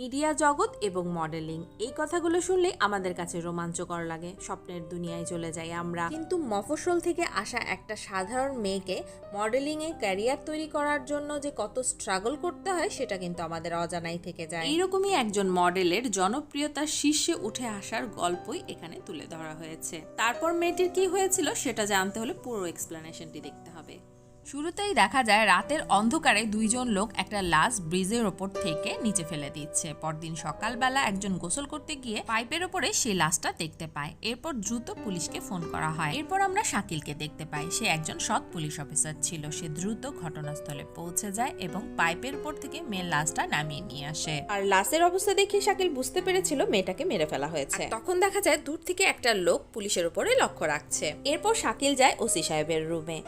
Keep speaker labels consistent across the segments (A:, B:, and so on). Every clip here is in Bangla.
A: মিডিয়া জগৎ এবং মডেলিং। এই কথাগুলো শুনলে আমাদের কাছে রোমাঞ্চকর লাগে। স্বপ্নের দুনিয়ায় চলে যাই আমরা। কিন্তু মফস্বল থেকে আসা একটা সাধারণ মেয়েকে মডেলিং এ ক্যারিয়ার তৈরি করার জন্য যে কত স্ট্রাগল করতে হয়, সেটা কিন্তু আমাদের অজানাই থেকে যায়। এইরকমই একজন মডেলের জনপ্রিয়তার শীর্ষে উঠে আসার গল্পই এখানে তুলে ধরা হয়েছে। তারপর মেয়েটির কি হয়েছিল, সেটা জানতে হলে পুরো এক্সপ্লেনেশনটি দেখতে হবে। শুরুতেই দেখা যায় রাতের অন্ধকারে দুইজন লোক একটা লাশ ব্রিজের ওপর থেকে নিচে ফেলে দিচ্ছে। পরদিন সকালবেলা একজন গোসল করতে গিয়ে পাইপের ওপরে সেই লাশটা দেখতে পায়। এরপর দ্রুত পুলিশকে ফোন করা হয়। এরপর আমরা শাকিলকে দেখতে পাই। সে একজন সৎ পুলিশ অফিসার ছিল। সে দ্রুত ঘটনাস্থলে পৌঁছে যায় এবং পাইপের উপর থেকে মেয়ের লাশটা নামিয়ে নিয়ে আসে। আর লাশের অবস্থা দেখে শাকিল বুঝতে পেরেছিল মেয়েটাকে মেরে ফেলা হয়েছে। তখন দেখা যায় দূর থেকে একটা লোক পুলিশের উপরে লক্ষ্য রাখছে। এরপর শাকিল যায় ওসি সাহেবের রুমে।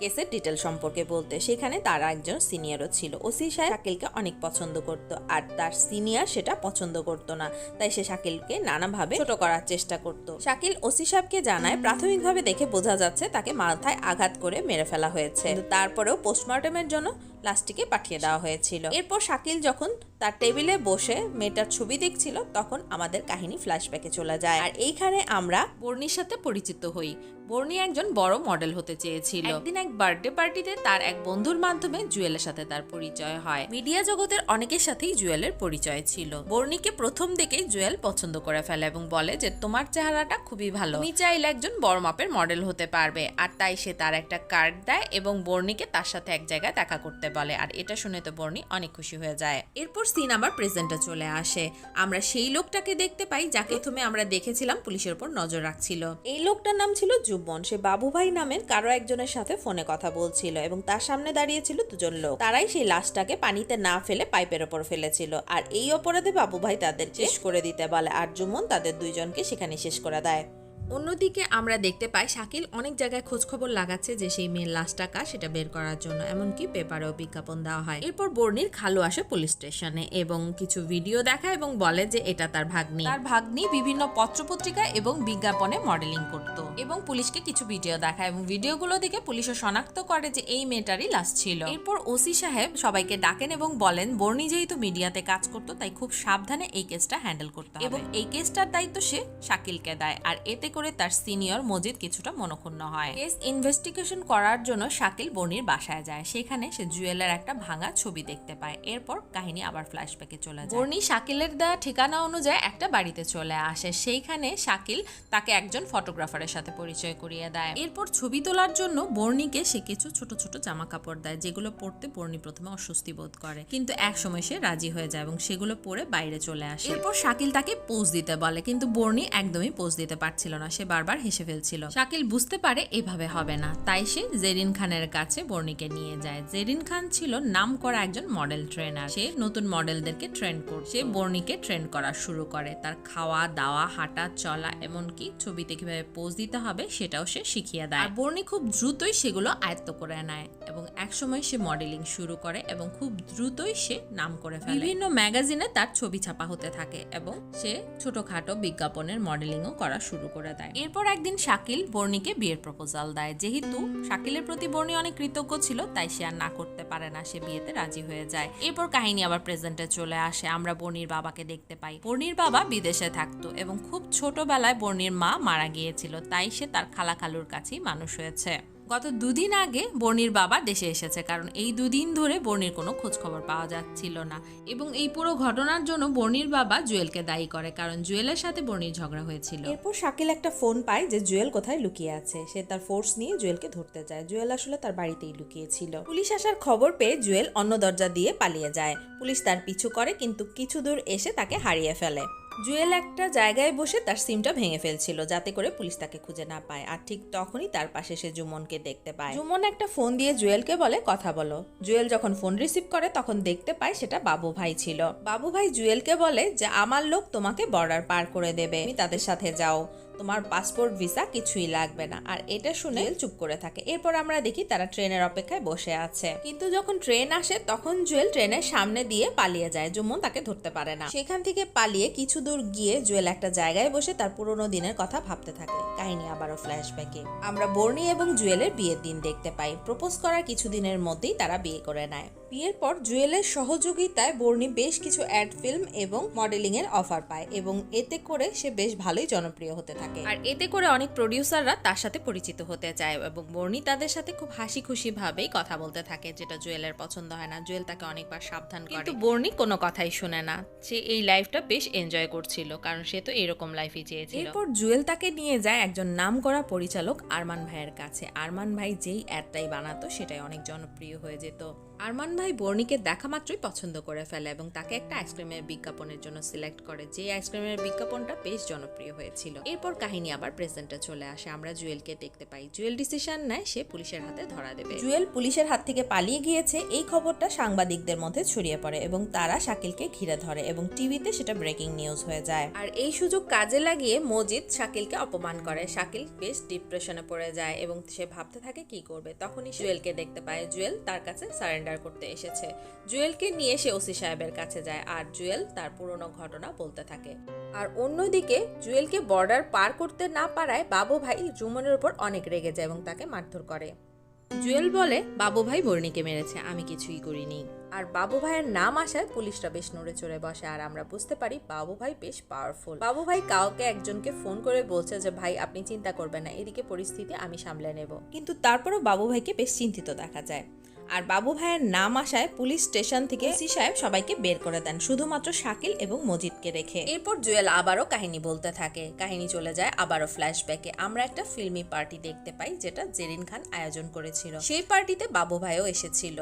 A: কেসের ডিটেল সম্পর্কে বলতে, সেখানে তার একজন সিনিয়রও ছিল। ওসি সাহেব শাকিলকে অনেক পছন্দ করত, আর তার সিনিয়র সেটা পছন্দ করত না। তাই সে শাকিলকে নানাভাবে ছোট করার চেষ্টা করত। শাকিল ওসি সাহেবকে জানায়, প্রাথমিকভাবে দেখে বোঝা যাচ্ছে তাকে মাথায় আঘাত করে মেরে ফেলা হয়েছে। তারপরেও পোস্টমর্টমের জন্য লাশটিকে পাঠিয়ে দেওয়া হয়েছিল। এরপর শাকিল যখন তার টেবিলে বসে মেয়েটার ছবি দেখছিল, তখন আমাদের কাহিনী ফ্ল্যাশব্যাকে চলে যায়। আর এইখানে আমরা বর্ণির সাথে পরিচিত হই। বর্ণি একজন বড় মডেল হতে চেয়েছিল। একদিন এক বার্থডে পার্টিতে তার এক বন্ধুর মাধ্যমে জুয়েলের সাথে তার পরিচয় হয়। মিডিয়া জগতের অনেকের সাথেই জুয়েলের পরিচয় ছিল। বর্ণিকে প্রথম দিকেই জুয়েল পছন্দ করে ফেলে এবং বলে যে, তোমার চেহারাটা খুবই ভালো। তুমি চাইলে একজন বড় মাপের মডেল হতে পারবে। আর তাই সে তার একটা কার্ড দেয় এবং বর্ণিকে তার সাথে এক জায়গায় দেখা করতে বলে, আর এটা শুনে তো বর্ণি অনেক খুশি হয়ে যায়। এরপর সিন আবার প্রেজেন্টে চলে আসে। আমরা সেই লোকটাকে দেখতে পাই, যাকে প্রথমে আমরা দেখেছিলাম, পুলিশের উপর নজর রাখছিল। এই লোকটার নাম ছিল জুব্বন। সে বাবুভাই নামের কারও একজনের সাথে ফোনে কথা বলছিল এবং তার সামনে দাঁড়িয়েছিল দুজন লোক। তারাই সেই লাশটাকে পানিতে না ফেলে পাইপের ওপর ফেলেছিল। আর এই অপরাধে বাবুভাই তাদের শেষ করে দিতে বলে, আর জুমন তাদের দুইজনকে সেখানে শেষ করে দেয়। অন্যদিকে আমরা দেখতে পাই শাকিল অনেক জায়গায় খোঁজখবর লাগাচ্ছে যে সেই মেয়ের লাশটা কার সেটা বের করার জন্য, এমনকি পেপারেও বিজ্ঞাপন দেওয়া হয়। এরপর বর্ণির খালু আসে পুলিশ স্টেশনে এবং কিছু ভিডিও দেখায় এবং বলে যে এটা তার ভাগ্নি। তার ভাগ্নি বিভিন্ন পত্রপত্রিকা এবং বিজ্ঞাপনে মডেলিং করত এবং পুলিশকে কিছু ভিডিও দেখায় এবং ভিডিওগুলো দেখে পুলিশও শনাক্ত করে যে এই মেয়েটারই লাশ ছিল। এরপর ওসি সাহেব সবাইকে ডাকেন এবং বলেন, বর্ণি যেহেতু মিডিয়াতে কাজ করতো, তাই খুব সাবধানে এই কেসটা হ্যান্ডেল করতে এবং এই কেসটার দায়িত্ব সে শাকিলকে দেয়। আর এতে তার সিনিয়র মজিদ কিছুটা মনক্ষুণ্ণ হয়। কেস ইনভেস্টিগেশন করার জন্য শাকিল বনির বাসায় যায়। সেখানে সে জুয়েলের একটা ভাঙা ছবি দেখতে পায়। এরপর কাহিনী আবার ফ্ল্যাশব্যাকে চলে যায়। বর্ণি শাকিলের দেওয়া ঠিকানা অনুযায়ী একটা বাড়িতে চলে আসে। সেইখানে শাকিল তাকে একজন ফটোগ্রাফারের সাথে পরিচয় করিয়ে দেয়। এরপর ছবি তোলার জন্য বর্ণিকে সে কিছু ছোট ছোট জামা কাপড় দেয়, যেগুলো পরতে বর্ণি প্রথমে অস্বস্তি বোধ করে। কিন্তু এক সময় সে রাজি হয়ে যায় এবং সেগুলো পরে বাইরে চলে আসে। এরপর শাকিল তাকে পোজ দিতে বলে, কিন্তু বর্ণি একদমই পোজ দিতে পারছিল না। সে বারবার হেসে ফেলছিল। শাকিল বুঝতে পারে এভাবে হবে না। তাই সে জেরিন খানের কাছে বর্ণিকে নিয়ে যায়। জেরিন খান ছিল নাম করা একজন মডেল ট্রেনার। সে নতুন মডেলদেরকে ট্রেন সে বর্ণিকে ট্রেন করা শুরু করে। তার খাওয়া, দাওয়া, হাঁটা, চলা, এমনকি ছবিতে কীভাবে পোজ দিতে হবে সেটাও সে শিখিয়ে দেয়। আর বর্ণি খুব দ্রুতই সেগুলো আয়ত্ত করে নেয় এবং একসময় সে মডেলিং শুরু করে এবং খুব দ্রুতই সে নাম করে ফেলে। বিভিন্ন ম্যাগাজিনে তার ছবি ছাপা হতে থাকে এবং সে ছোটখাটো বিজ্ঞাপনের মডেলিংও করা শুরু করে দেয়। এরপর একদিন শাকিল বর্ণিকে বিয়ের প্রপোজাল দেয়। যেহেতু শাকিলের প্রতি বর্ণি অনেক কৃতজ্ঞ ছিল, তাই সে আর না করতে পারে না, সে বিয়েতে রাজি হয়ে যায়। এরপর কাহিনী আবার প্রেজেন্টে চলে আসে, আমরা বর্ণির বাবাকে দেখতে পাই। বর্ণির বাবা বিদেশে থাকতো এবং খুব ছোটবেলায় বর্ণির মা মারা গিয়েছিল, তাই সে তার খালা খালুর কাছেই মানুষ হয়েছে। গত দুদিন আগে বর্ণির বাবা দেশে এসেছে, কারণ এই দুদিন ধরে বর্ণির কোনো খোঁজখবর পাওয়া যাচ্ছিল না। এবং এই পুরো ঘটনার জন্য বর্ণির বাবা জুয়েলকে দায়ী করে, কারণ জুয়েলের সাথে বর্ণির ঝগড়া হয়েছিল।
B: এরপর শাকিল একটা ফোন পায় যে জুয়েল কোথায় লুকিয়ে আছে। সে তার ফোর্স নিয়ে জুয়েলকে ধরতে যায়। জুয়েল আসলে তার বাড়িতেই লুকিয়েছিল। পুলিশ আসার খবর পেয়ে জুয়েল অন্য দরজা দিয়ে পালিয়ে যায়। পুলিশ তার পিছু করে, কিন্তু কিছু দূর এসে তাকে হারিয়ে ফেলে। জুয়েল একটা জায়গায় বসে তার সিমটা ভেঙে ফেলছিল যাতে করে পুলিশ তাকে খুঁজে না পায়। আর ঠিক তখনই তার পাশে সে জুমনকে দেখতে পায়। জুমন একটা ফোন দিয়ে জুয়েলকে বলে, কথা বলো। জুয়েল যখন ফোন রিসিভ করে, তখন দেখতে পায় সেটা বাবু ভাই ছিল। বাবু ভাই জুয়েলকে বলে যে, আমার লোক তোমাকে বর্ডার পার করে দেবে। তাদের সাথে যাও। তোমার পাসপোর্ট ভিসা কিছুই লাগবে না। আর এটা শুনে চুপ করে থাকে। এরপর আমরা দেখি তারা ট্রেনের অপেক্ষায় বসে আছে। কিন্তু যখন ট্রেন আসে, তখন জুয়েল ট্রেনের সামনে দিয়ে পালিয়ে যায়। জুমন তাকে ধরতে পারে না। সেখান থেকে পালিয়ে কিছু দূর গিয়ে জুয়েল একটা জায়গায় বসে তার পুরোনো দিনের কথা ভাবতে থাকে। কাহিনী আবারও ফ্ল্যাশব্যাকে আমরা বর্ণি এবং জুয়েলের বিয়ের দিন দেখতে পাই। প্রপোজ করার কিছুদিনের মধ্যেই তারা বিয়ে করে নেয়।
A: বিয়ের পর জুয়েলের সহযোগিতায় বর্ণি বেশ কিছু অ্যাড ফিল্ম এবং মডেলিং এর অফার পায় এবং এতে করে সে বেশ ভালোই জনপ্রিয় হতে থাকে। আর এতে করে অনেক প্রডিউসাররা তার সাথে পরিচিত হতে চায় এবং বর্ণি তাদের সাথে খুব হাসি খুশি ভাবেই কথা বলতে থাকে যেটা জুয়েলের পছন্দ হয় না। জুয়েল তাকে অনেকবার সাবধান করে। কিন্তু বর্ণি কোনো কথাই শুনে না। সে এই লাইফটা বেশ এনজয় করছিল কারণ সে তো এরকম লাইফই চেয়েছিল। এরপর জুয়েল তাকে নিয়ে যায় একজন নামকরা পরিচালক আরমান ভাইয়ের কাছে। আরমান ভাই যেই অ্যাডটাই বানাতো সেটাই অনেক জনপ্রিয় হয়ে যেত। আরমান ভাই বর্ণিকে দেখা মাত্রই পছন্দ করে ফেলে এবং তাকে একটা আইসক্রিমের বিজ্ঞাপনের জন্য সিলেক্ট করে, যে আইসক্রিমের বিজ্ঞাপনটা বেশ জনপ্রিয় হয়েছিল। এরপর কাহিনী আবার প্রেজেন্টে চলে আসে। আমরা জুয়েলকে দেখতে পাই। জুয়েল ডিসিশন নেয়, সে পুলিশের হাতে ধরা দেবে। জুয়েল পুলিশের হাত থেকে পালিয়ে গিয়েছে। এই খবরটা সাংবাদিকদের মধ্যে ছড়িয়ে পড়ে এবং তারা শাকিলকে ঘিরে ধরে এবং টিভিতে সেটা ব্রেকিং নিউজ হয়ে যায়। আর এই সুযোগ কাজে লাগিয়ে মজিদ শাকিলকে অপমান করে। শাকিল বেশ ডিপ্রেশনে পড়ে যায় এবং সে ভাবতে থাকে, কি করবে? তখনই জুয়েলকে দেখতে পায়। জুয়েল তার কাছে সারেন্ডার করতে এসেছে। জুয়েলকে নিয়ে সে ওসি সাহেবের কাছে যায় আর জুয়েল তার পুরনো ঘটনা বলতে থাকে। আর অন্যদিকে জুয়েলকে বর্ডার পার করতে না পারায় বাবু ভাই জুমনের উপর অনেক রেগে যায় এবং তাকে মারধর করে। জুয়েল বলে, বাবু ভাই বর্ণিকে মেরেছে, আমি কিছুই করিনি। আর বাবু ভাইয়ের নাম আসায় পুলিশরা বেশ নড়ে চড়ে বসে আর আমরা বুঝতে পারি বাবু ভাই বেশ পাওয়ারফুল বাবু ভাই কাউকে একজনকে ফোন করে বলছে যে, ভাই, আপনি চিন্তা করবেন না, এদিকে পরিস্থিতি আমি সামলে নেব। কিন্তু তারপরও বাবু ভাইকে বেশ চিন্তিত দেখা যায়। আর বাবু ভাইয়ের নাম আসায় পুলিশ স্টেশন থেকে সি সাহেব সবাইকে বের করে দেন, শুধুমাত্র শাকিল এবং মজিদকে রেখে। এরপর জুয়েল আবারও কাহিনী বলতে থাকে। কাহিনী চলে যায় আবারও ফ্ল্যাশব্যাকে আমরা একটা ফিল্মি পার্টি দেখতে পাই, যেটা জেরিন খান আয়োজন করেছিল। সেই পার্টিতে বাবু ভাইও এসেছিল।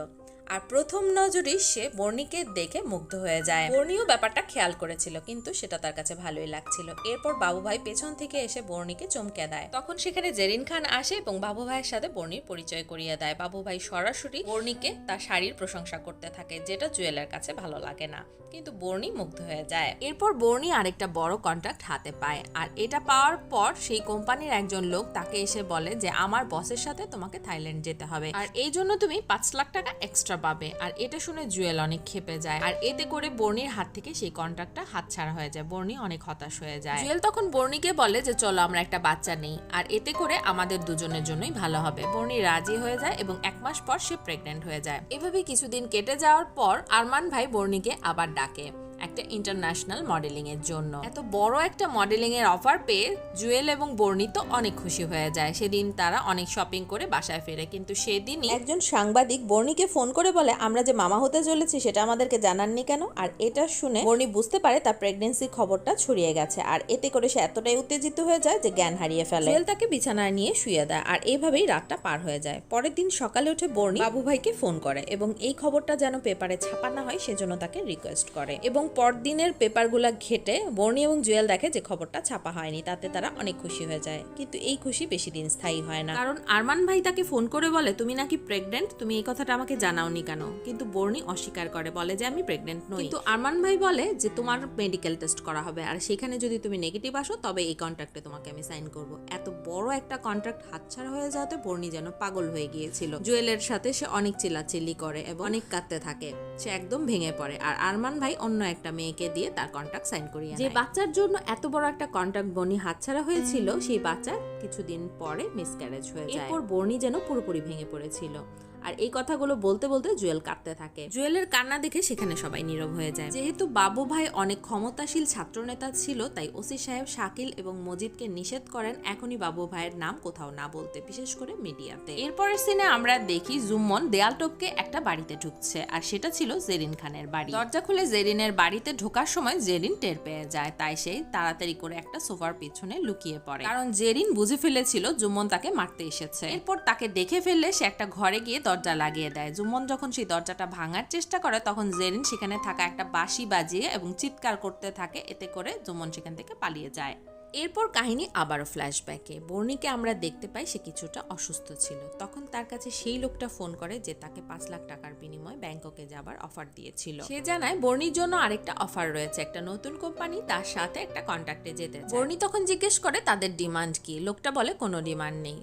A: আর প্রথম নজরেই সে বর্ণিকে দেখে মুগ্ধ হয়ে যায়। বর্ণিও ব্যাপারটা খেয়াল করেছিল, কিন্তু সেটা তার কাছে ভালোই লাগছিল। এরপর বাবু ভাই পেছন থেকে এসে বর্ণিকে চমকে দেয়। তখন সেখানে জেরিন খান আসে এবং বাবু ভাইয়ের সাথে বর্ণির পরিচয় করিয়ে দেয়। বাবু ভাই সরাসরি বর্ণিকে তার শাড়ির প্রশংসা করতে থাকে, যেটা জুয়েলের কাছে ভালো লাগে না। কিন্তু বর্ণি মুগ্ধ হয়ে যায়। এরপর বর্ণি আরেকটা বড় কন্ট্রাক্ট হাতে পায়। আর এটা পাওয়ার পর সেই কোম্পানির একজন লোক তাকে এসে বলে যে, আমার বসের সাথে তোমাকে থাইল্যান্ড যেতে হবে। আর এই জন্য তুমি পাঁচ লাখ টাকা এক্সট্রা পাবে। আর এটা শুনে জুয়েল অনেক খেপে যায়। আর এতে করে বর্ণির হাত থেকে সেই কন্ট্রাক্টটা হাতছাড়া হয়ে যায়। বর্ণি অনেক হতাশ হয়ে যায়। জুয়েল তখন বর্ণিকে বলে যে, চলো, আমরা একটা বাচ্চা নেই। আর এতে করে আমাদের দুজনের জন্যই ভালো হবে। বর্ণি রাজি হয়ে যায় এবং এক মাস পর সে প্রেগনেন্ট হয়ে যায়। এভাবে কিছুদিন কেটে যাওয়ার পর আরমান ভাই বর্ণিকে আবার ডাকে। একটা ইন্টারন্যাশনাল মডেলিং এর জন্য। এত বড় একটা মডেলিং এর অফার পেয়ে জুয়েল এবং বর্ণিত অনেক খুশি হয়ে যায়। সেদিন তারা অনেক শপিং করে বাসায় ফেরে। কিন্তু সেদিনই একজন সাংবাদিক বর্ণিকে ফোন করে বলে আমরা যে মামা হতে চলেছি সেটা আমাদেরকে জানাননি কেন? আর এটা শুনে বর্ণি বুঝতে পারে তার প্রেগনেন্সির খবরটা ছড়িয়ে গেছে। আর এতে করে সে এতটাই উত্তেজিত হয়ে যায় যে জ্ঞান হারিয়ে ফেলে। জুয়েল তাকে বিছানায় নিয়ে শুয়ে দেয় আর এইভাবেই রাতটা পার হয়ে যায়। পরের দিন সকালে উঠে বর্ণি বাবু ভাইকে ফোন করে এবং এই খবরটা যেন পেপারে ছাপানো হয় সেজন্য তাকে রিকোয়েস্ট করে। এবং পরদিনের পেপারগুলা ঘেটে বর্ণি এবং জুয়েল দেখে যে খবরটা ছাপা হয়নি তাতে তারা অনেক খুশি হয়ে যায়। কিন্তু এই খুশি বেশি দিন স্থায়ী হয় না। কারণ আরমান ভাই তাকে ফোন করে বলে তুমি নাকি প্রেগনেন্ট তুমি এই কথাটা আমাকে জানাওনি কেন? কিন্তু বর্ণি অস্বীকার করে বলে যে আমি প্রেগনেন্ট নই। কিন্তু আরমান ভাই বলে যে তোমার মেডিকেল টেস্ট করা হবে আর সেখানে যদি তুমি নেগেটিভ আসো তবে এই কন্ট্রাক্টে তোমাকে আমি সাইন করব। এত বড় একটা কন্ট্রাক্ট হাতছাড়া হয়ে যাওয়াতে বর্ণি যেন পাগল হয়ে গিয়েছিল। জুয়েলের সাথে সে অনেক চিল্লাচিল্লি করে এবং অনেক কাঁদতে থাকে। সে একদম ভেঙে পড়ে। আর আরমান ভাই অন্য একটা মেয়েকে দিয়ে তার কন্ট্রাক্ট সাইন করিয়ে যে বাচ্চার জন্য এত বড় একটা কন্ট্রাক্ট বনি হাতছাড়া হয়েছিল সেই বাচ্চা কিছুদিন পরে মিসক্যারেজ হয়ে যায়। এরপর বর্ণি যেন পুরোপুরি ভেঙে পড়েছিল। আর এই কথাগুলো বলতে বলতে জুয়েল কাঁদতে থাকে। জুয়েলের কান্না দেখে সেখানে সবাই নীরব হয়ে যায়। যেহেতু বাবু ভাই অনেক ক্ষমতাশীল ছাত্রনেতা ছিল, তাই ওসি সাহেব শাকিল এবং মজিদকে নিষেধ করেন এখনই বাবু ভাইয়ের নাম কোথাও না বলতে, বিশেষ করে মিডিয়াতে। এরপরের সিনে আমরা দেখি জুম্মন দেয়াল টপকে একটা বাড়িতে ঢুকছে, আর সেটা ছিল জেরিন খানের বাড়ি। দরজা খুলে জেরিনের বাড়িতে ঢোকার সময় জেরিন টের পেয়ে যায়, তাই সে তাড়াতাড়ি করে একটা সোফার পিছনে লুকিয়ে পড়ে। কারণ জেরিন বুঝে ফেলেছিল জুম্মন তাকে মারতে এসেছে। এরপর তাকে দেখে ফেললে সে একটা ঘরে গিয়ে দরজা লাগিয়ে দেয়। জুমন যখন সেই দরজাটা ভাঙার চেষ্টা করে, তখন জেরিন সেখানে থাকা একটা বাঁশি বাজিয়ে এবং চিৎকার করতে থাকে, এতে করে জুম্মন সেখান থেকে পালিয়ে যায়। এরপর কাহিনী আবারও ফ্ল্যাশব্যাকে। বর্ণিকে আমরা দেখতে পাই সে কিছুটা অসুস্থ ছিল। তখন তার কাছে সেই লোকটা ফোন করে যে তাকে পাঁচ লাখ টাকার বিনিময়ে ব্যাংককে যাবার অফার দিয়েছিল। সে জানায়, বর্ণির জন্য আরেকটা অফার রয়েছে, একটা নতুন কোম্পানি তার সাথে একটা কন্ট্যাক্টে যেতে বর্ণি তখন জিজ্ঞেস করে, তাদের ডিমান্ড কি? লোকটা বলে, কোনো ডিমান্ড নেই।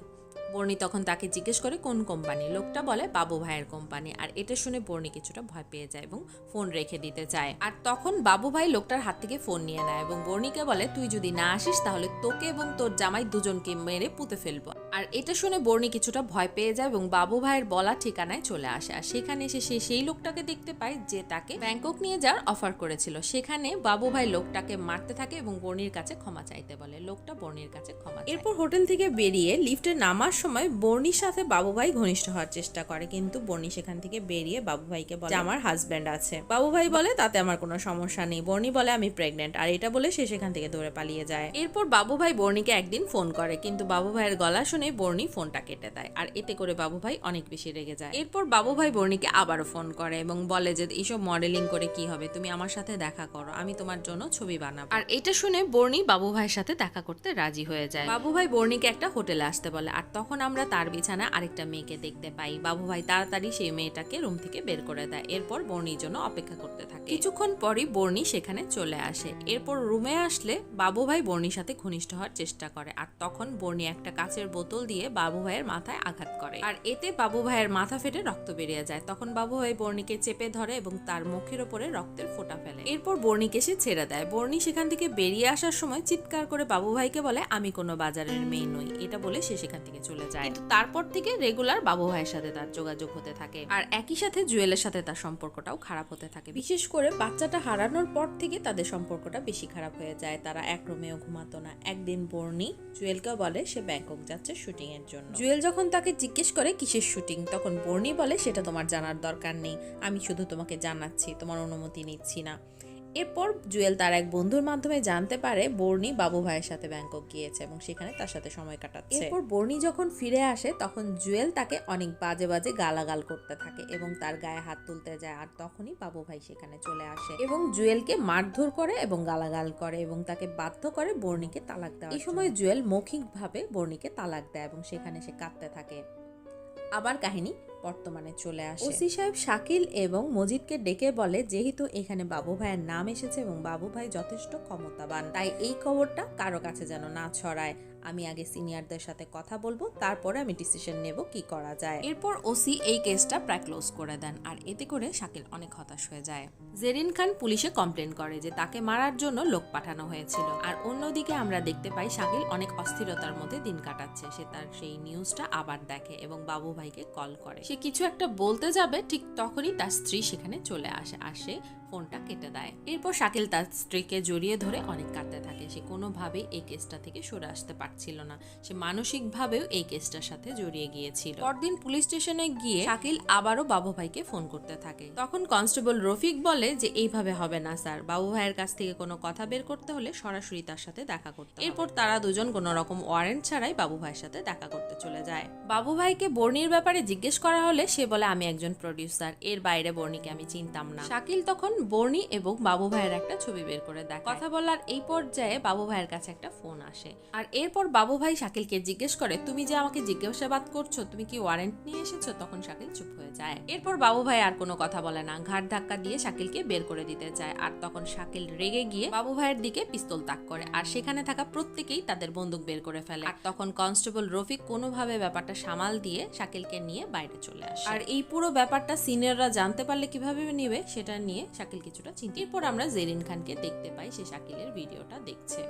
A: বর্ণি তখন তাকে জিজ্ঞেস করে, কোন কোম্পানি লোকটা বলে, বাবু ভাইয়ের কোম্পানি আর এটা শুনে বর্ণি কিছুটা ভয় পেয়ে যায় এবং ফোন রেখে দিতে চায়। আর তখন বাবু ভাই লোকটার হাত থেকে ফোন নিয়ে নেয় এবং বর্ণিকে বলে, তুই যদি না আসিস তাহলে তোকে এবং তোর জামাই দুজনকে মেরে পুঁতে ফেলব। আর এটা শুনে বর্ণি কিছুটা ভয় পেয়ে যায় এবং বাবু ভাইয়ের বলা ঠিকানায় চলে আসে। আর সেখানে এসে সে সেই লোকটাকে দেখতে পায় যে তাকে ব্যাংকক নিয়ে যাওয়ার অফার করেছিল। সেখানে বাবু ভাই লোকটাকে মারতে থাকে এবং বর্ণির কাছে ক্ষমা চাইতে বলে। লোকটা বর্ণির কাছে ক্ষমা
B: এরপর হোটেল থেকে বেরিয়ে লিফটে নামার সময় বর্ণির সাথে বাবু ভাই ঘনিষ্ঠ হওয়ার চেষ্টা করে, কিন্তু বর্ণি সেখান থেকে বেরিয়ে বাবু ভাইকে বলে আমার হাজব্যান্ড আছে। বাবু ভাই বলে, তাতে আমার কোনো সমস্যা নেই। বর্ণি বলে, আমি প্রেগনেন্ট আর এটা বলে সে সেখান থেকে দৌড়ে পালিয়ে যায়।
A: এরপর বাবু ভাই বর্ণিকে একদিন ফোন করে, কিন্তু বাবু ভাইয়ের গলা শুনে বর্ণি ফোনটা কেটে দেয়, আর এতে করে বাবু ভাই অনেক বেশি রেগে যায়। এরপর বাবু ভাই বর্ণিকে আবারও ফোন করে এবং বলে যে, এইসব মডেলিং করে কি হবে? তুমি আমার সাথে দেখা করো, আমি তোমার জন্য ছবি বানাবো। আর এটা শুনে বর্ণি বাবু ভাইয়ের সাথে দেখা করতে রাজি হয়ে যায়। বাবু ভাই বর্ণিকে একটা হোটেলে আসতে বলে, আর তখন আমরা তার বিছানায় আরেকটা মেয়েকে দেখতে পাই। বাবু ভাই তাড়াতাড়ি সেই মেয়েটাকে রুম থেকে বের করে দেয়। এরপর বর্ণির জন্য অপেক্ষা করতে থাকে। কিছুক্ষণ পরই বর্ণি সেখানে চলে আসে। এরপর রুমে আসলে বাবু ভাই বর্ণির সাথে ঘনিষ্ঠ হওয়ার চেষ্টা করে। আর তখন বর্ণি একটা কাচের বোতল দিয়ে বাবু ভাইয়ের মাথায় আঘাত করে। আর এতে বাবু ভাইয়ের মাথা ফেটে রক্ত বেরিয়ে যায়। তখন বাবু ভাই বর্ণিকে চেপে ধরে এবং তার মুখের ওপরে রক্তের ফোঁটা ফেলে। এরপর বর্ণিকে সে ছেড়ে দেয়। বর্ণি সেখান থেকে বেরিয়ে আসার সময় চিৎকার করে বাবু ভাইকে বলে, আমি কোনো বাজারের মেয়ে নই। এটা বলে সে সেখান থেকে চলে যায়। কিন্তু তারপর থেকে রেগুলার বাবু ভাইয়ের সাথে তার যোগাযোগ হতে থাকে। আর একই সাথে জুয়েলের সাথে তার সম্পর্কটাও খারাপ হতে থাকে।
B: বিশেষ করে বাচ্চাটা হারানোর পর থেকে তাদের সম্পর্কটা বেশি খারাপ হয়ে যায়। তারা এক রুমেও ঘুমাতো না। একদিন বর্ণি জুয়েলকে বলে, সে ব্যাংকক যাচ্ছে শুটিং এর জন্য। জুয়েল যখন তাকে জিজ্ঞেস করে, কিসের শুটিং তখন বর্ণি বলে, সেটা তোমার জানার দরকার নেই। আমি শুধু তোমাকে জানাচ্ছি, তোমার অনুমতি নিচ্ছি না। এরপর জুয়েল তার এক বন্ধুর মাধ্যমে জানতে পারে বর্ণি বাবু ভাইয়ের সাথে ব্যাংকক গিয়েছে এবং সেখানে তার সাথে সময় কাটাচ্ছে। এরপর বর্ণি যখন ফিরে আসে তখন জুয়েল তাকে অনেক বাজে বাজে গালাগাল করতে থাকে এবং তার গায়ে হাত তুলতে যায় আর তখনই বাবু ভাই সেখানে চলে আসে এবং জুয়েলকে মারধর করে এবং গালাগাল করে এবং তাকে বাধ্য করে বর্ণিকে তালাক দেওয়া এই সময় জুয়েল মৌখিকভাবে বর্ণিকে তালাক দেয় এবং সেখানে সে কাঁদতে থাকে। আবার কাহিনী। বর্তমানে চলে আসে। ওসি সাহেব শাকিল এবং মজিদকে ডেকে বলে, যেহেতু এখানে বাবু ভাইয়ের নাম এসেছে এবং বাবু ভাই যথেষ্ট ক্ষমতাবান, তাই এই খবরটা কারও কাছে যেন না ছড়ায়। আমি আগে সিনিয়রদের সাথে কথা বলব, তারপরে আমি ডিসিশন নেব কি করা যায়।
A: এরপর ওসি এই কেসটা প্রায় ক্লোজ করে দেন, আর এতে করে শাকিল অনেক হতাশ হয়ে যায়। জেরিন খান পুলিশে কমপ্লেন করে যে তাকে মারার জন্য লোক পাঠানো হয়েছিল, আর অন্যদিকে আমরা দেখতে পাই শাকিল অনেক অস্থিরতার মধ্যে দিন কাটাচ্ছে, সে তার সেই নিউজটা আবার দেখে এবং বাবু ভাইকে কল করে। সে কিছু একটা বলতে যাবে, ঠিক তখনই তার স্ত্রী সেখানে চলে আসে, আর সে ফোনটা কেটে দেয়। এরপর শাকিল তার স্ত্রীকে জড়িয়ে ধরে অনেক কাঁদতে থাকে। সে কোনোভাবেই এই কেসটা থেকে সরে আসতে পারছিল না। সে মানসিকভাবেও এই কেসটার সাথে জড়িয়ে গিয়েছিল। পরদিন পুলিশ স্টেশনে গিয়ে শাকিল আবারও বাবু ভাইকে ফোন করতে থাকে। তখন কনস্টেবল রফিক বলে যে, এইভাবে হবে না, স্যার। বাবু ভাইয়ের কাছ থেকে কোনো কথা বের করতে হলে সরাসরি তার সাথে দেখা করতে এরপর তারা দুজন কোনো রকম ওয়ারেন্ট ছাড়াই বাবু ভাইয়ের সাথে দেখা করতে চলে যায়। বাবু ভাইকে বর্ণির ব্যাপারে জিজ্ঞেস করা হলে সে বলে, আমি একজন প্রডিউসার এর বাইরে বর্ণিকে আমি চিনতাম না। শাকিল তখন বর্ণি এবং বাবু ভাইয়ের একটা ছবি বের করে দেয় কথা বলার এই পর্যায়ে বাবু ভাইয়ের কাছে একটা ফোন আসে। আর এরপর বাবু ভাই শাকিলকে জিজ্ঞেস করে, তুমি যে আমাকে জিজ্ঞাসাবাদ করছ, তুমি কি ওয়ারেন্ট নিয়ে এসেছ? তখন শাকিল চুপ হয়ে যায়। এরপর বাবু ভাই আর কোনো কথা বলে না। ঘাট ধাক্কা দিয়ে শাকিলকে বের করে দিতে চায়। আর তখন শাকিল রেগে গিয়ে বাবু ভাইয়ের দিকে পিস্তল তাক করে। আর সেখানে থাকা প্রত্যেকেই তাদের বন্দুক বের করে ফেলে। আর তখন কনস্টেবল রফিক কোনোভাবে ব্যাপারটা সামাল দিয়ে শাকিলকে নিয়ে বাইরে চলে আসে। আর এই পুরো ব্যাপারটা সিনিয়ররা জানতে পারলে কীভাবে নেবে, সেটা নিয়ে শাকিল কিছুটা চিন্তা এরপর আমরা জেরিন খানকে দেখতে পাই সে শাকিলের ভিডিওটা দেখছে।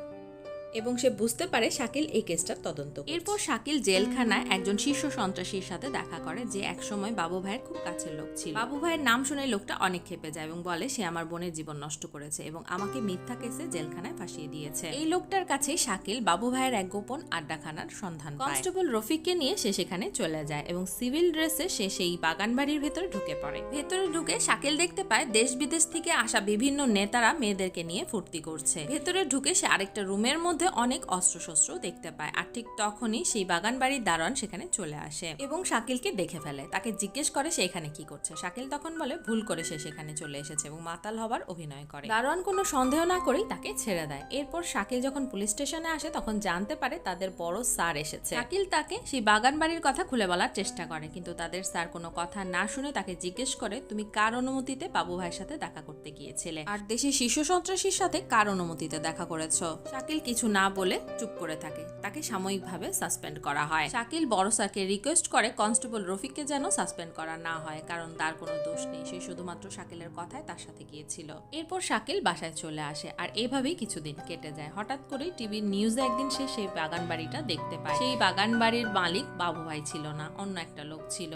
B: এবং সে বুঝতে পারে শাকিল এই কেসটার তদন্ত
A: এরপর শাকিল জেলখানায় একজন শীর্ষ সন্ত্রাসীর সাথে দেখা করে যে একসময় বাবু ভাইয়ের খুব কাছের লোক ছিল। বাবু ভাইয়ের নাম শুনে লোকটা অনেক খেপে যায় এবং বলে, সে আমার বোনের জীবন নষ্ট করেছে এবং আমাকে মিথ্যা কেসে জেলখানায় ফাঁসিয়ে দিয়েছে। এই লোকটার কাছে শাকিল বাবু ভাইয়ের এক গোপন আড্ডাখানার সন্ধান কনস্টেবল রফিককে নিয়ে সে সেখানে চলে যায় এবং সিভিল ড্রেসে সে সেই বাগান বাড়ির ভেতরে ঢুকে পড়ে। ভেতরে ঢুকে শাকিল দেখতে পায় দেশ বিদেশ থেকে আসা বিভিন্ন নেতারা মেয়েদেরকে নিয়ে ফুর্তি করছে। ভেতরে ঢুকে সে আরেকটা রুমের মধ্যে অনেক অস্ত্রশস্ত্র দেখতে পায়, আর ঠিক তখনই সেই বাগান বাড়ির দারোয়ান সেখানে চলে আসে এবং শাকিলকে দেখে ফেলে। তাকে জিজ্ঞেস করে সে এখানে কি করছে। শাকিল তখন বলে, ভুল করে সে সেখানে চলে এসেছে এবং মাতাল হবার অভিনয় করে। দারোয়ান কোনো সন্দেহ না করেই তাকে ছেড়ে দেয়। এরপর শাকিল যখন পুলিশ স্টেশনে আসে, তখন জানতে পারে তাদের বড় স্যার এসেছে। শাকিল তাকে সেই বাগান বাড়ির কথা খুলে বলার চেষ্টা করে, কিন্তু তাদের স্যার কোনো কথা না শুনে তাকে জিজ্ঞেস করে, তুমি কার অনুমতিতে বাবু ভাইয়ের সাথে দেখা করতে গিয়েছিলে? আর দেশে শিশু সন্ত্রাসীর সাথে কার অনুমতিতে দেখা করেছ? শাকিল কিছু কিছু না বলে চুপ করে থাকে। তাকে সাময়িকভাবে সাসপেন্ড করা হয়। শাকিল বড় স্যারকে রিকোয়েস্ট করে, কনস্টেবল রফিককে যেন সাসপেন্ড করা না হয়, কারণ তার কোনো দোষ নেই। সে শুধুমাত্র শাকিলের কথায় তার সাথে গিয়েছিল। এরপর শাকিল বাসায় চলে আসে আর এভাবেই কিছুদিন কেটে যায়। হঠাৎ করে টিভির নিউজে একদিন সে সেই বাগান বাড়িটা দেখতে পায়। সেই বাগান বাড়ির মালিক বাবু ভাই ছিল না, অন্য একটা লোক ছিল।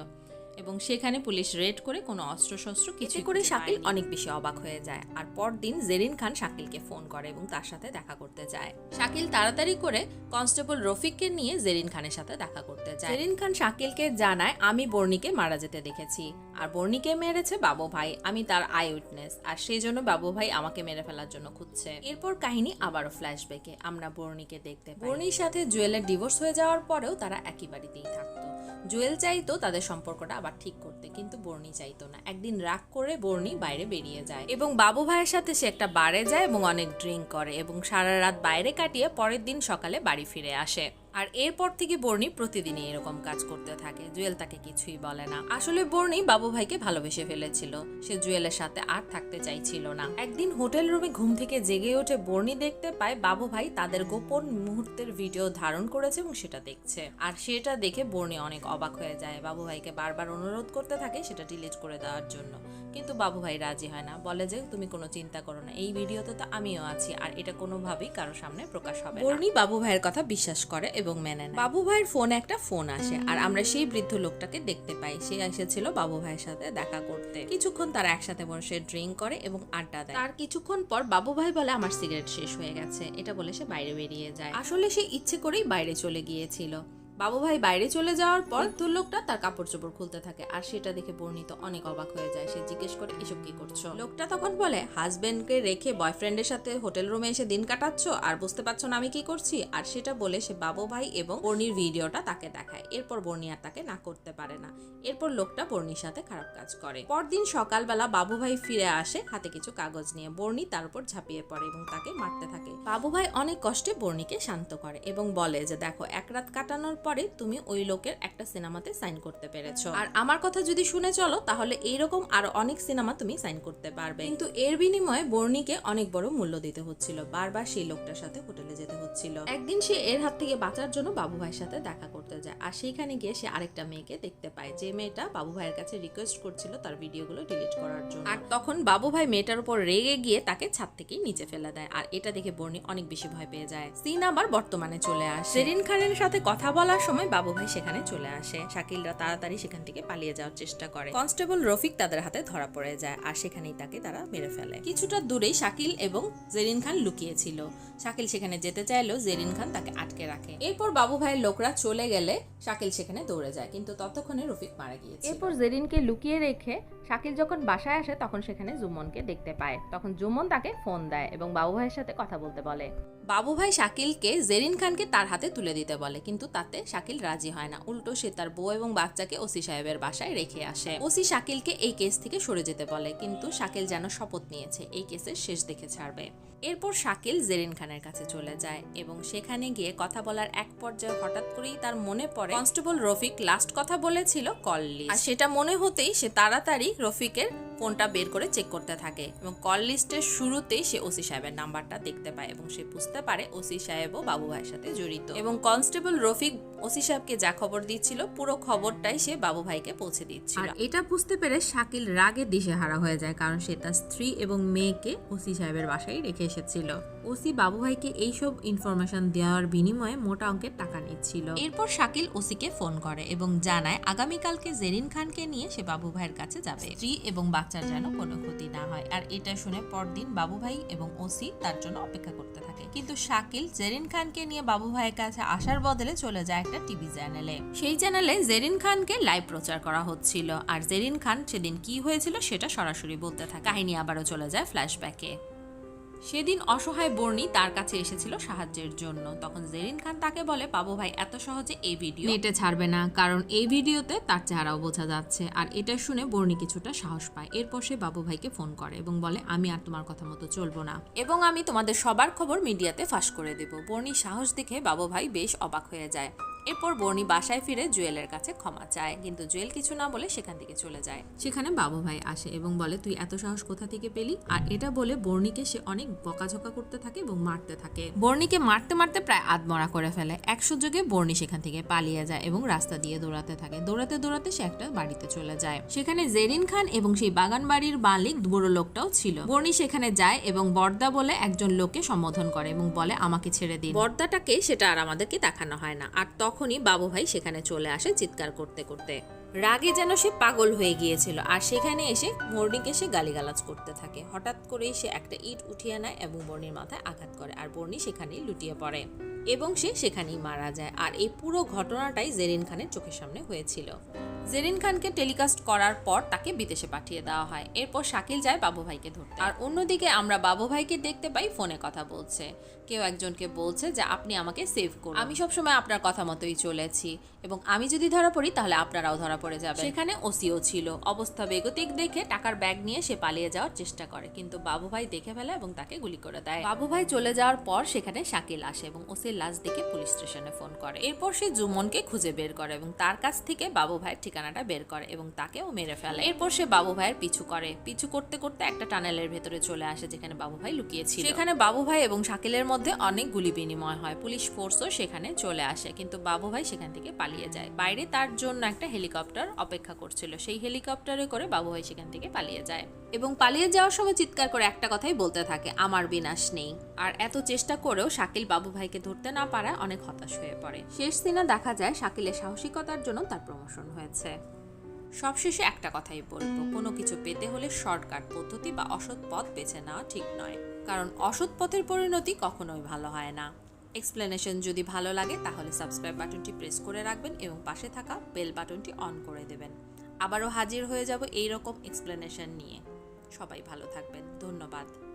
A: এবং সেখানে পুলিশ রেড করে কোনো অস্ত্র শস্ত্র কিছু করে শাকিল অনেক বেশি অবাক হয়ে যায় আর পরদিন জেরিন খান শাকিলকে ফোন করে এবং তার সাথে দেখা করতে যায়। শাকিল তাড়াতাড়ি করে কনস্টেবল রফিককে নিয়ে জেরিন খানের সাথে দেখা করতে যায়। জেরিন খান শাকিলকে জানায় আমি বর্ণিকে মারা যেতে দেখেছি। আর বর্ণিকে মেরেছে বাবু ভাই। আমি তার আই উইটনেস আর সেই জন্য বাবু ভাই আমাকে মেরে ফেলার জন্য খুঁজছে। এরপর কাহিনী আবারও ফ্ল্যাশব্যাকে আমরা বর্ণিকে দেখতে বর্ণির সাথে জুয়েলের ডিভোর্স হয়ে যাওয়ার পরেও তারা একই বাড়িতেই থাকতো। জুয়েল চাইতো তাদের সম্পর্কটা আবার ঠিক করতে, কিন্তু বর্ণি চাইতো না। একদিন রাগ করে বর্ণি বাইরে বেরিয়ে যায়। এবং বাবু ভাইয়ের সাথে সে একটা বারে যায় এবং অনেক ড্রিঙ্ক করে এবং সারা রাত বাইরে কাটিয়ে পরের দিন সকালে বাড়ি ফিরে আসে। আর এরপর থেকে বর্ণি প্রতিদিনই এরকম কাজ করতে থাকে। জুয়েল তাকে কিছুই বলে না। আসলে বর্ণি বাবু ভাইকে ভালোবেসে ফেলেছিল। সে জুয়েলের সাথে আর থাকতে চাইছিল না। একদিন হোটেল রুমে ঘুম থেকে জেগে ওঠে বর্ণি দেখতে পায় বাবু ভাই তাদের গোপন মুহূর্তের ভিডিও ধারণ করেছে এবং সেটা দেখছে। আর সেটা দেখে বর্ণি অনেক অবাক হয়ে যায়। বাবু ভাইকে বারবার অনুরোধ করতে থাকে সেটা ডিলিট করে দেওয়ার জন্য। কিন্তু বাবু ভাই রাজি হয় না। বলে যে তুমি কোনো চিন্তা করো না। এই ভিডিওতে তো আমিও আছি আর এটা কোনোভাবেই কারও সামনে প্রকাশ হবে। বর্ণি বাবু ভাইয়ের কথা বিশ্বাস করে এবং মেনে নেয়। বাবু ভাইয়ের ফোনে একটা ফোন আসে আর আমরা সেই বৃদ্ধ লোকটাকে দেখতে পাই। সে এসেছিল বাবু ভাইয়ের সাথে দেখা করতে। কিছুক্ষণ তারা একসাথে বসে ড্রিঙ্ক করে এবং আড্ডা দেয়। তার কিছুক্ষণ পর বাবু ভাই বলে আমার সিগারেট শেষ হয়ে গেছে। এটা বলে সে বাইরে বেরিয়ে যায়। আসলে সে ইচ্ছে করেই বাইরে চলে গিয়েছিল। বাবু ভাই বাইরে চলে যাওয়ার পর লোকটা তার কাপড় চোপড় খুলতে থাকে আর সেটা দেখে বর্ণিত অনেক অবাক হয়ে যায়। সে জিজ্ঞেস করে, এসব কি করছ? লোকটা তখন বলে হাজবেন্ডকে রেখে বয়ফ্রেন্ডের সাথে হোটেল রুমে এসে দিন কাটাচ্ছ আর বুঝতে পারছ না আমি কি করছি? আর সেটা বলে সে বাবু ভাই এবং বর্ণির ভিডিওটা তাকে দেখায়। এরপর বর্ণি আর তাকে না করতে পারে না। এরপর লোকটা বর্ণির সাথে খারাপ কাজ করে। পরদিন সকালবেলা বাবু ভাই ফিরে আসে হাতে কিছু কাগজ নিয়ে। বর্ণি তার উপর ঝাঁপিয়ে পড়ে এবং তাকে মারতে থাকে। বাবু ভাই অনেক কষ্টে বর্ণিকে শান্ত করে এবং বলে যে, দেখো, এক রাত কাটানোর পরে তুমি ওই লোকের একটা সিনেমাতে সাইন করতে পেরেছ। আর আমার কথা যদি শুনে চলো, তাহলে এইরকম আরও অনেক সিনেমা তুমি সাইন করতে পারবে। কিন্তু এর বিনিময়ে বর্ণিকে অনেক বড় মূল্য দিতে হচ্ছিল। বারবার সেই লোকটার সাথে হোটেলে যেতে হচ্ছিল। একদিন সে এর হাত থেকে বাঁচার জন্য বাবু ভাইয়ের সাথে দেখা করতে যায়। আর সেইখানে গিয়ে সে আরেকটা মেয়েকে দেখতে পায়। যে মেয়েটা বাবু ভাইয়ের কাছে রিকোয়েস্ট করছিল তার ভিডিওগুলো ডিলিট করার জন্য। আর তখন বাবু ভাই মেয়েটার উপর রেগে গিয়ে তাকে ছাদ থেকেই নিচে ফেলে দেয়। আর এটা দেখে বর্ণি অনেক বেশি ভয় পেয়ে যায়। সিন আবার বর্তমানে চলে আসে। সেরিন খানের সাথে কথা বলার সময় বাবু ভাই সেখানে চলে আসে। শাকিলরা তাড়াতাড়ি সেখান থেকে পালিয়ে যাওয়ার চেষ্টা করে। কনস্টেবল রফিক তাদের হাতে ধরা পড়ে যায় আর সেখানেই তাকে তারা মেরে ফেলে। কিছুটা দূরেই শাকিল এবং জেরিন খান লুকিয়েছিল শাকিল সেখানে যেতে চাইলেও জেরিন খান তাকে আটকে রাখে। এরপর বাবু ভাইয়ের লোকরা চলে গেলে শাকিল সেখানে দৌড়ে যায় কিন্তু ততক্ষণে রফিক মারা গিয়েছে
C: এরপর জেরিনকে লুকিয়ে রেখে শাকিল যখন বাসায় আসে তখন সেখানে জুমনকে দেখতে পায়। তখন জুমন তাকে ফোন দেয় এবং বাবু ভাইয়ের সাথে কথা বলতে বলে।
A: বাবু ভাই শাকিলকে জেরিন খানকে তার হাতে তুলে দিতে বলে কিন্তু তাতে শাকিল রাজি হয় না। উল্টো সে তার বউ এবং বাচ্চাকে ওসি সাহেবের বাসায় রেখে আসে। ওসি শাকিলকে এই কেস থেকে সরে যেতে বলে কিন্তু শাকিল যেন শপথ নিয়েছে এই কেসের শেষ দেখে ছাড়বে। এরপর শাকিল জেরিন খানের কাছে চলে যায় এবং সেখানে গিয়ে কথা বলার এক পর্যায়ে হঠাৎ করেই তার মনে পড়ে কনস্টেবল রফিক লাস্ট কথা বলেছিল কল আর সেটা মনে হতেই সে তাড়াতাড়ি রফিকের ফোনটা বের করে চেক করতে থাকে এবং কল লিস্টের শুরুতেই সে ওসি সাহেবের নাম্বারটা দেখতে পায় এবং সে বুঝতে পারে ওসি সাহেবও বাবু ভাইয়ের সাথে জড়িত। এবং কনস্টেবল রফিক ওসি সাহেবকে যা খবর দিচ্ছিল, পুরো খবরটাই সে বাবু ভাইকে পৌঁছে দিচ্ছিল। আর এটা বুঝতে পেরে শাকিল রাগে দিশেহারা হয়ে যায়, কারণ সে তার স্ত্রী এবং মেয়েকে ওসি সাহেবের বাসায় রেখে এসেছিল। ওসি বাবু ভাইকে এইসব ইনফরমেশন দেওয়ার বিনিময়ে মোটা অঙ্কের টাকা নিচ্ছিল। এরপর শাকিল ওসিকে ফোন করে এবং জানায়, আগামীকালকে জেরিন খানকে নিয়ে সে বাবু ভাইয়ের কাছে যাবে। স্ত্রী এবং বাচ্চার যেন কোনো ক্ষতি না হয়। আর এটা শুনে পরদিন বাবু ভাই এবং ওসি তার জন্য অপেক্ষা করতে থাকে। কিন্তু শাকিল জেরিন খানকে নিয়ে বাবু ভাইয়ের কাছে আসার বদলে চলে যায় একটা টিভি চ্যানেলে। সেই চ্যানেলে জেরিন খানকে লাইভ প্রচার করা হচ্ছিল। আর জেরিন খান সেদিন কি হয়েছিল সেটা সরাসরি বলতে থাকে। কাহিনী আবারও চলে যায় ফ্ল্যাশব্যাকে। সেদিন অসহায় বর্ণি তার কাছে এসেছিল সাহায্যের জন্য। তখন জেরিন খান তাকে বলে বাবু ভাই এত সহজে এই ভিডিও নেটে ছাড়বে না কারণ এই ভিডিওতে তার চেহারাও বোঝা যাচ্ছে। আর এটা শুনে বর্ণি কিছুটা সাহস পায়। এরপর সে বাবু ভাইকে ফোন করে এবং বলে আমি আর তোমার কথা মতো চলবো না। এবং আমি তোমাদের সবার খবর মিডিয়াতে ফাঁস করে দেব। বর্ণির সাহস দেখে বাবু ভাই বেশ অবাক হয়ে যায়। এরপর বর্ণি বাসায় ফিরে জুয়েলের কাছে ক্ষমা চায়। কিন্তু জুয়েল কিছু না বলে সেখান থেকে চলে যায়। সেখানে বাবু ভাই আসে এবং বলে তুই এত সাহস কোথা থেকে পেলি? আর এটা বলে বর্ণিকে সে অনেক বকাঝকা করতে থাকে এবং মারতে থাকে। বর্ণিকে মারতে মারতে প্রায় আধমরা করে ফেলে। একশো যোগে বর্ণি সেখান থেকে পালিয়ে যায় এবং রাস্তা দিয়ে দৌড়াতে থাকে। দৌড়াতে দৌড়াতে সে একটা বাড়িতে চলে যায়। সেখানে জেরিন খান এবং সেই বাগান বাড়ির মালিক বুড়ো লোকটাও ছিল। বর্ণি সেখানে যায় এবং বর্দা বলে একজন লোককে সম্বোধন করে এবং বলে আমাকে ছেড়ে দিন। বর্দাটাকে সেটা আর আমাদেরকে দেখানো হয় না। আর তখনই বাবু ভাই সেখানে চলে আসে চিৎকার করতে করতে। রাগে যেন সে পাগল হয়ে গিয়েছিল। আর সেখানে এসে মর্নিকে সে গালিগালাজ করতে থাকে। হঠাৎ করেই সে একটা ইট উঠিয়ে নেয় এবং বর্ণির মাথায় আঘাত করে আর বর্ণি সেখানেই লুটিয়ে পড়ে এবং সে সেখানেই মারা যায়। আর এই পুরো ঘটনাটাই জেরিন খানের চোখের সামনে হয়েছিল। জেরিন খানকে টেলিকাস্ট করার পর তাকে বিদেশে পাঠিয়ে দেওয়া হয়। এরপর শাকিল যায় বাবু ভাইকে ধরতে। আর অন্যদিকে আমরা বাবু ভাইকে দেখতে পাই ফোনে কথা বলছে। কেউ একজনকে বলছে যে, আপনি আমাকে সেভ করুন। আমি সবসময় আপনার কথা মতোই চলেছি এবং আমি যদি ধরা পড়ি, তাহলে আপনারাও ধরা পড়ে যাবে সেখানে ওসিও ছিল। অবস্থা বেগতিক দেখে টাকার ব্যাগ নিয়ে সে পালিয়ে যাওয়ার চেষ্টা করে। কিন্তু বাবু ভাই দেখে ফেলে এবং তাকে গুলি করে দেয়। বাবু ভাই চলে যাওয়ার পর সেখানে শাকিল আসে এবং ওসির লাশ দেখে পুলিশ স্টেশনে ফোন করে। এরপর সে জুমনকে খুঁজে বের করে এবং তার কাছ থেকে বাবু ভাইয়ের ঠিকানাটা বের করে এবং তাকেও মেরে ফেলে। এরপর সে বাবু ভাইয়ের পিছু করে। পিছু করতে করতে একটা টানেলের ভেতরে চলে আসে যেখানে বাবু ভাই লুকিয়েছিল। সেখানে বাবু ভাই এবং শাকিলের মধ্যে অনেক গুলি বিনিময় হয়। পুলিশ ফোর্সও সেখানে চলে আসে। কিন্তু বাবু ভাই সেখান থেকে পালিয়ে যায়। বাইরে তার জন্য একটা হেলিকপ্টার অপেক্ষা করছিল। সেই হেলিকপ্টারে করে বাবু ভাই সেখান থেকে পালিয়ে যায়। এবং পালিয়ে যাওয়ার সময় চিৎকার করে একটা কথাই বলতে থাকে, আমার বিনাশ নেই। আর এত চেষ্টা করেও শাকিল বাবু ভাইকে ধরতে না পারায় অনেক হতাশ হয়ে পড়ে। শেষ দিনে দেখা যায় শাকিলের সাহসিকতার জন্য তার প্রমোশন হয়েছে। সবশেষে একটা কথাই বলব, কোনো কিছু পেতে হলে শর্টকাট পদ্ধতি বা অসৎ পথ বেছে নেওয়া ঠিক নয়। কারণ অসৎ পথের পরিণতি কখনোই ভালো হয় না। এক্সপ্লেনেশন যদি ভালো লাগে, তাহলে সাবস্ক্রাইব বাটনটি প্রেস করে রাখবেন এবং পাশে থাকা বেল বাটনটি অন করে দেবেন। আবারও হাজির হয়ে যাব এই রকম এক্সপ্লেনেশন নিয়ে। সবাই ভালো থাকবেন। ধন্যবাদ।